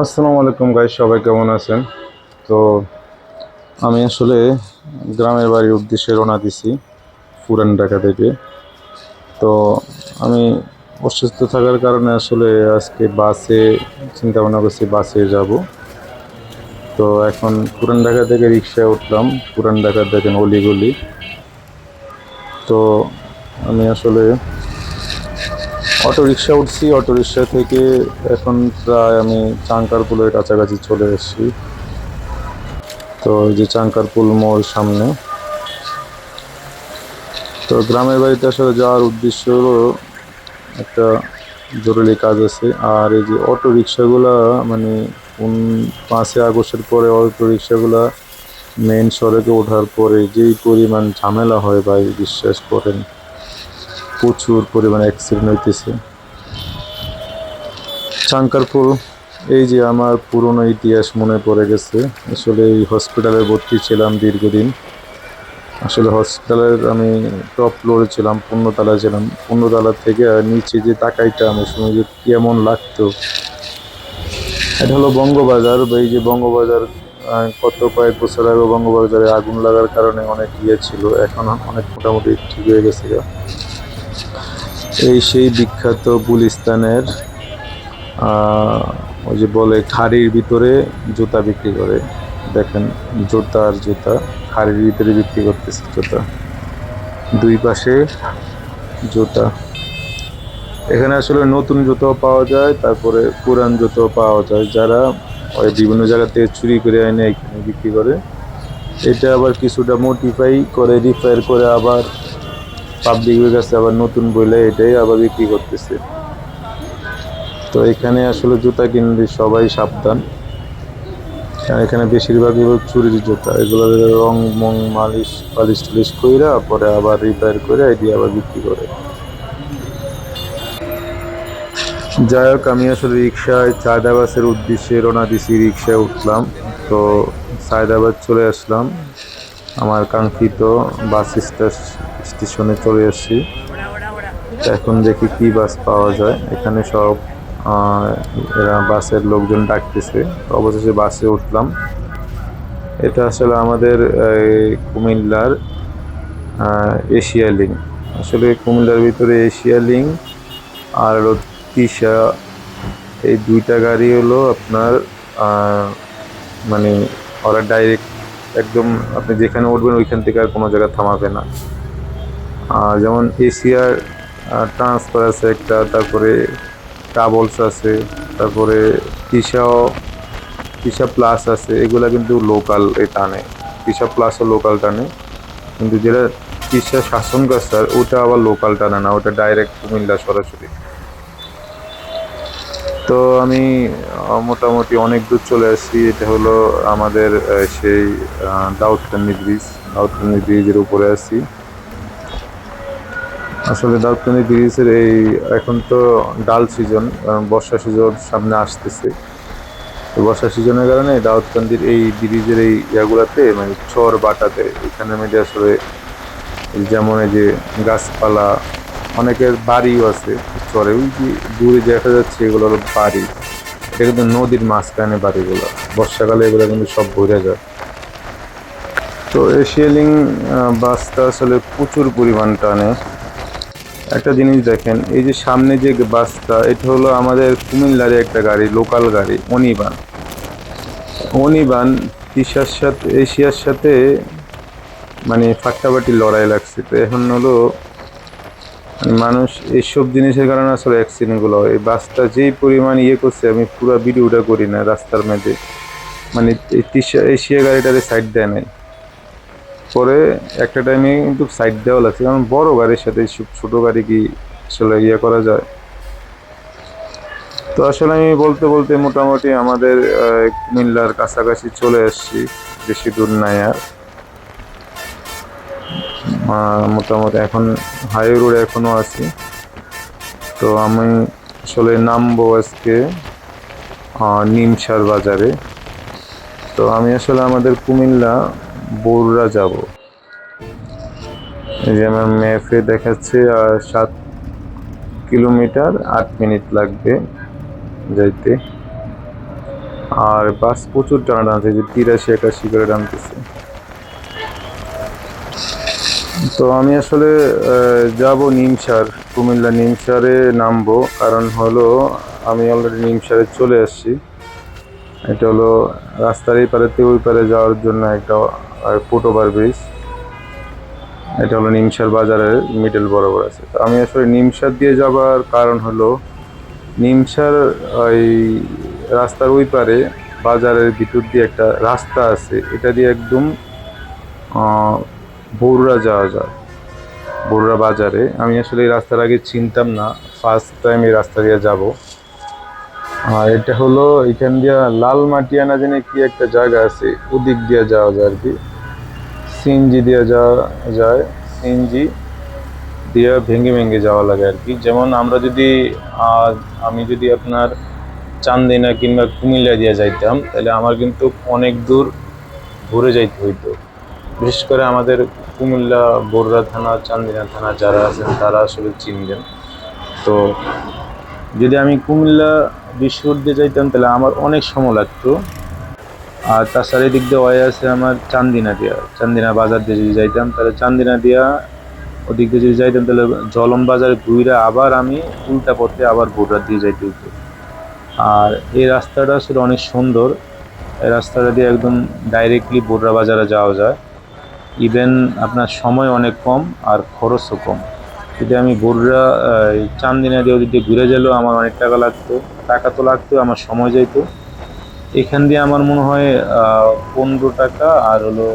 আসসালামু আলাইকুম গাই সবাই কেমন আছেন? তো আমি আসলে গ্রামের বাড়ির উদ্দেশ্যে রওনা দিছি পুরান ঢাকা থেকে। তো আমি অসুস্থ থাকার কারণে আসলে আজকে বাসে চিন্তা ভাবনা করছি বাসে যাব। তো এখন পুরান ঢাকা থেকে রিক্সায় উঠলাম, পুরান ঢাকা দেখেন অলিগলি। তো আমি আসলে অটো রিক্সা উঠছি অটো রিক্সা থেকে এখন প্রায় আমি চাঙ্কারপুলের কাছাকাছি চলে এসেছি। তো এই যে চাঙ্কারপুল মোড় সামনে। তো গ্রামের বাড়িতে আসলে যাওয়ার উদ্দেশ্য হলো একটা জরুরি কাজ আছে। আর এই যে অটো রিক্সাগুলা মানে কোন পাঁচই আগস্টের পরে অটো রিক্সাগুলা মেন সড়কে ওঠার পরে যেই পরিমাণ ঝামেলা হয় ভাই, বিশ্বাস করেন। প্রচুর পরিমাণে অ্যাক্সিডেন্ট হইতেছে। চাঙ্কারপুর এই যে আমার পুরনো ইতিহাস মনে পড়ে গেছে, আসলে এই হসপিটালে ভর্তি ছিলাম দীর্ঘদিন। আসলে হসপিটালের আমি টপ ফ্লোরে ছিলাম, পূর্ণতলায় ছিলাম। পূর্ণতলা থেকে নিচে যে তাকাইটা আমি শুনে যে কেমন লাগতো। এটা হলো বঙ্গবাজার এই যে বঙ্গবাজার কত কয়েক বছর আগে বঙ্গবাজারে আগুন লাগার কারণে অনেক ইয়ে ছিল, এখন অনেক মোটামুটি ঠিক হয়ে গেছে। এই সেই বিখ্যাত গুলিস্তানের ওই যে বলে খাড়ির ভিতরে জুতা বিক্রি করে। দেখেন জুতা আর জুতা, খাড়ির ভিতরে বিক্রি করতেছে জুতা। দুই পাশে জুতা। এখানে আসলে নতুন জুতো পাওয়া যায়, তারপরে পুরান জুতো পাওয়া যায়। যারা ওই বিভিন্ন জায়গা থেকে চুরি করে এনে এখানে বিক্রি করে, এটা আবার কিছুটা মডিফাই করে রিপেয়ার করে আবার পাবলিকের কাছে আবার নতুন বইলে এটাই আবার বিক্রি করতেছে। তো এখানে আসলে জুতা কিনলে সবাই সাবধান। কারণ এখানে বেশিরভাগই চুরির জুতা। এগুলো রং, মং, মালিশ, পালিশ টালিশ কইরা পরে আবার রিপেয়ার করে এটি আবার বিক্রি করে। যাই হোক, আমি আসলে রিক্সায় চায়দাবাসের উদ্দেশ্যে রোনা দিছি রিক্সায় উঠলাম। তো সায়দাবাদ চলে আসলাম। আমার কাঙ্ক্ষিত বাস স্টেশ- স্টেশনে চলে আসছি এখন দেখি কি বাস পাওয়া যায়। এখানে সব এরা বাসের লোকজন ডাকতেছে। অবশেষে বাসে উঠলাম। এটা আসলে আমাদের কুমিল্লার এশিয়া লিঙ্ক। আসলে কুমিল্লার ভিতরে এশিয়া লিঙ্ক আর তিশা এই দুইটা গাড়ি হলো আপনার মানে ওরা ডাইরেক্ট একদম আপনি যেখানে উঠবেন ওইখান থেকে আর কোনো জায়গায় থামাবে না। যেমন এশিয়ার ট্রান্সফার আছে একটা, তারপরে ট্রাভেলস আছে, তারপরে তিশাও তিশা প্লাস আছে, এগুলো কিন্তু লোকাল এ টানে। তিশা প্লাসও লোকাল টানে। কিন্তু যেটা তিশা শাসন কাছার ওটা আবার লোকাল টানে না, ওটা ডাইরেক্ট কুমিল্লা সরাসরি। তো আমি মোটামুটি অনেক দূর চলে আসছি, এটা হলো আমাদের সেই দাউদকান্দি ব্রিজ দাউদকান্দি ব্রিজের উপরে আছি আসলে দাউদকান্দি ব্রিজের এই, এখন তো ডাল সিজন বর্ষা সিজন সামনে আসতেছে। তো বর্ষা সিজনের কারণে দাউদকান্দির এই ব্রিজের এই ইয়াগুলাতে মানে চর বাটাতে, এখানে মধ্যে আসলে যেমন এই যে গাছপালা, অনেকের বাড়িও আছে চরে, ওই যে দূরে দেখা যাচ্ছে এগুলো হলো বাড়ি। এটা কিন্তু নদীর মাঝখানে বাড়িগুলো, বর্ষাকালে এগুলো কিন্তু সব ভরে যায়। তো এই এশিয়ালিং বাসটা আসলে প্রচুর পরিমাণ টানে। একটা জিনিস দেখেন, এই যে সামনে যে বাসটা, এটা হলো আমাদের কুমিল্লার একটা গাড়ি, লোকাল গাড়ি, অনিবান। অনিবান তিশার সাথে, এশিয়ার সাথে মানে ফাটাফাটি লড়াই লাগছে। তো এখন হলো মানে মানুষ এইসব জিনিসের কারণে আসলে অ্যাক্সিডেন্টগুলো হয়। এই বাসটা যেই পরিমাণ ইয়ে করছে, আমি পুরো ভিডিওটা করি না রাস্তার মধ্যে। মানে এই এশিয়া গাড়িটারে সাইড দেয় নাই। পরে একটা টাইমে কিন্তু সাইড দেওয়া লাগছে। কারণ বড় গাড়ির সাথে ছোট গাড়ি কি আসলে ইয়ে করা যায়? তো আসলে আমি বলতে বলতে মোটামুটি আমাদের কুমিল্লার কাছাকাছি চলে আসছি বেশি দূর নাই আর। মোটামুটি এখন হাইওয়ে রোড এখনও আছি। তো আমি আসলে নামবো আজকে নিমসার বাজারে। তো আমি আসলে আমাদের কুমিল্লা বড়ুরা যাব। এই যে আমার ম্যাপে দেখাচ্ছে সাত কিলোমিটার আট মিনিট লাগবে যাইতে। আর বাস প্রচুর টানা টানছে যে তিরাশি, একাশি করে টানতেছে। তো আমি আসলে যাব নিমসার, কুমিল্লা নিমসারে নামবো। কারণ হলো, আমি অলরেডি নিমসারে চলে আসছি। এটা হলো রাস্তার এই পারেতে, ওই পারে যাওয়ার জন্য একটা ফুট ওভার ব্রিজ এটা হলো নিমসার বাজারের মিডল বরাবর আছে। তো আমি আসলে নিমসার দিয়ে যাবার কারণ হলো, নিমসার ওই রাস্তার ওই পারে বাজারের ভিতর দিয়ে একটা রাস্তা আছে। এটা দিয়ে একদম বরুড়া যাওয়া যায়। বরুড়া বাজারে। আমি আসলে এই রাস্তার আগে চিনতাম না। ফার্স্ট টাইম এই রাস্তা দিয়ে যাব। আর এটা হলো এখান দিয়ে লাল মাটিয়ানা জানে কি একটা জায়গা আছে, ওদিক দিয়ে যাওয়া যায় আর কি। সিএনজি দিয়ে যাওয়া যায়, সিএনজি দিয়ে ভেঙে ভেঙে যাওয়া লাগে আর কি। যেমন আমরা যদি আমি যদি আপনার চান্দিনা কিংবা কুমিল্লা দিয়ে যাইতাম, তাহলে আমার কিন্তু অনেক দূর ঘুরে যাইতে হইতো। বিশেষ করে আমাদের কুমিল্লা বরুড়া থানা, চান্দিনা থানা যারা আছেন, তারা আসলে চিনবেন। তো যদি আমি কুমিল্লা, বিশ্বর দিয়ে যাইতাম, তাহলে আমার অনেক সময় লাগতো। আর তাছাড়া এদিক দিয়ে ওয়াই আছে আমার চান্দিনা দিয়া। চান্দিনা বাজার দিয়ে যদি যাইতাম, তাহলে চান্দিনা দিয়া ওদিক দিয়ে যদি যাইতাম, তাহলে জলম বাজারে ঘুরে আবার আমি উল্টা পথে আবার বরুড়া দিয়ে যাইতে হতো আর এই রাস্তাটা আসলে অনেক সুন্দর। এই রাস্তাটা দিয়ে একদম ডাইরেক্টলি বরুড়া বাজারে যাওয়া যায়। ইভেন আপনার সময় অনেক কম আর খরচও কম। যদি আমি বরুড়া চান্দিনা দিয়ে ওদিক দিয়ে ঘুরে গেলেও আমার অনেক টাকা লাগতো। টাকা তো লাগতো, আমার সময় যাইতো। এখান দিয়ে আমার মনে হয় পনেরো টাকা আর হলো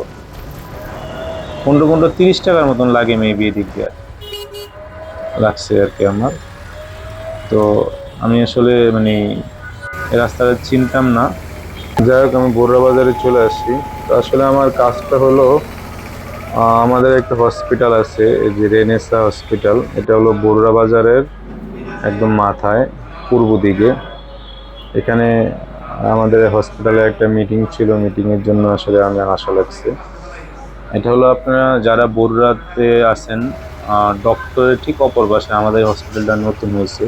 পনেরো পনেরো, তিরিশ টাকার মতন লাগে মেবি এদিক দিয়ে। লাগছে আর কি আমার। তো আমি আসলে মানে রাস্তাটা চিনতাম না। যাই হোক, আমি বড়রা বাজারে চলে আসছি তো আসলে আমার কাজটা হলো আমাদের একটা হসপিটাল আছে যে রেনেসা হসপিটাল এটা হলো বড়রা বাজারের একদম মাথায়, পূর্ব দিকে। এখানে আমাদের হসপিটালে একটা মিটিং ছিল মিটিংয়ের জন্য আসলে আমি আসা লাগছে। এটা হলো আপনারা যারা বরুড়াতে আছেন ডক্টরের ঠিক অপর পাশে আমাদের হসপিটালটা নতুন হয়েছে।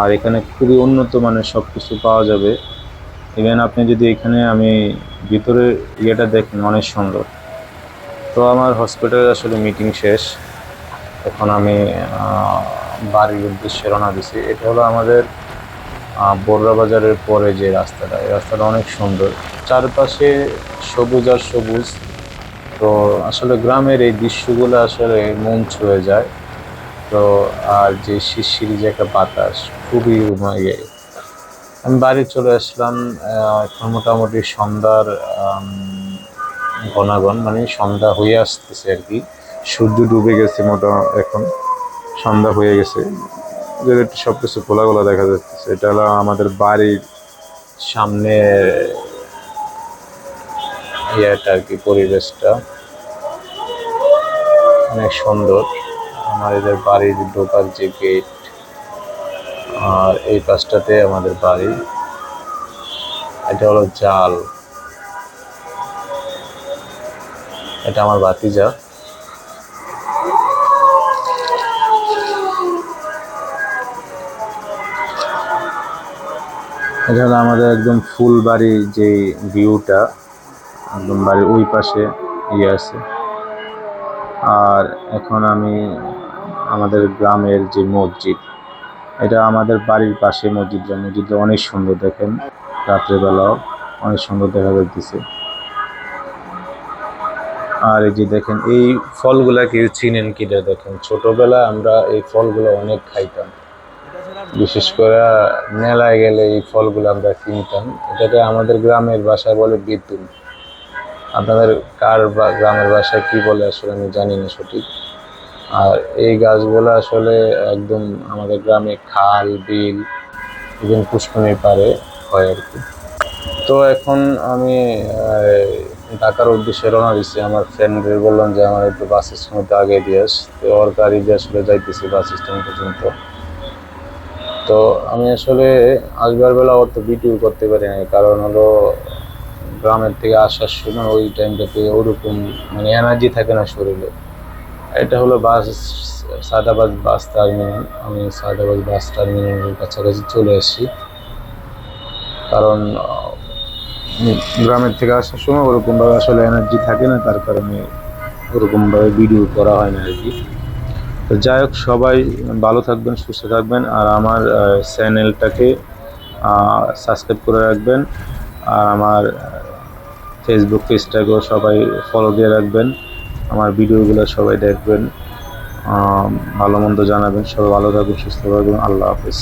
আর এখানে খুবই উন্নত মানের সব কিছু পাওয়া যাবে। ইভেন আপনি যদি এখানে, আমি ভিতরে ইয়েটা দেখেন, অনেক সুন্দর। তো আমার হসপিটালে আসলে মিটিং শেষ। এখন আমি বাড়ির উদ্দেশ্যে রওনা দিছি। এটা হলো আমাদের বড়রা বাজারের পরে যে রাস্তাটা এই রাস্তাটা অনেক সুন্দর। চারপাশে সবুজ আর সবুজ। তো আসলে গ্রামের এই দৃশ্যগুলো আসলে মন ছুঁয়ে যায়। তো আর যে শিরশিরি যে একটা বাতাস খুবই ইয়ে আমি বাড়ি চলে আসলাম এখন মোটামুটি সন্ধ্যার আম, ঘনাগন মানে সন্ধ্যা হয়ে আসতেছে আর কি। সূর্য ডুবে গেছে মোটা এখন সন্ধ্যা হয়ে গেছে। একটু সব কিছু খোলা খোলা দেখা যাচ্ছে। এটা হলো আমাদের বাড়ির সামনে ইয়েটা আর কি, পরিবেশটা। অনেক সুন্দর। আমার এদের বাড়ির ঢোকার যে গেট আর এই পাশটাতে আমাদের বাড়ি। এটা হলো জাল। এটা আমার ভাতিজা। এটা হলো আমাদের একদম ফুল বাড়ির যে ভিউটা, একদম বাড়ির ওই পাশে ইয়ে আছে। আর এখন আমি আমাদের গ্রামের যে মসজিদ, এটা আমাদের বাড়ির পাশে মসজিদটা মসজিদটা অনেক সুন্দর দেখেন। রাত্রেবেলাও অনেক সুন্দর দেখা যাইতেছে। আর এই যে দেখেন, এই ফলগুলা কেউ চিনেন কিনা দেখেন। ছোটবেলায় আমরা এই ফলগুলো অনেক খাইতাম। বিশেষ করে মেলায় গেলে এই ফলগুলো আমরা কিনতাম। এটাকে আমাদের গ্রামের ভাষায় বলে বিদ্যুৎ আপনাদের কার বা গ্রামের ভাষায় কি বলে আসলে আমি জানি না সঠিক। আর এই গাছগুলো আসলে একদম আমাদের গ্রামে খাল, বিল ইভেন পুষ্করণীর পারে হয় আর কি। তো এখন আমি ঢাকার উদ্দেশ্যে রওনা দিচ্ছি। আমার ফ্রেন্ডদের বললাম যে, আমার একটু বাস স্ট্যান্ডে আগে দিয়ে আস। তো ওর গাড়ি দিয়ে আসলে যাইতেছি বাস স্ট্যান্ড পর্যন্ত। তো আমি আসলে আসবার বেলা অত ভিডিও করতে পারি না কারণ হলো গ্রামের থেকে আসার সময় ওই টাইমটাতে ওরকম মানে এনার্জি থাকে না শরীরে। এটা হলো বাস সাদাবাদ বাস টার্মিনাল আমি সাদাবাদ বাস টার্মিনালের কাছাকাছি চলে আসছি কারণ গ্রামের থেকে আসার সময় ওরকমভাবে আসলে এনার্জি থাকে না, তার কারণে ওরকমভাবে ভিডিও করা হয় না আর কি। তো যাই হোক, সবাই ভালো থাকবেন, সুস্থ থাকবেন, আর আমার চ্যানেলটাকে সাবস্ক্রাইব করে রাখবেন, আর আমার ফেসবুক পেজটাকেও সবাই ফলো দিয়ে রাখবেন, আমার ভিডিওগুলো সবাই দেখবেন ভালো মন্দ জানাবেন, সবাই ভালো থাকবেন, সুস্থ থাকবেন, আল্লাহ হাফিজ।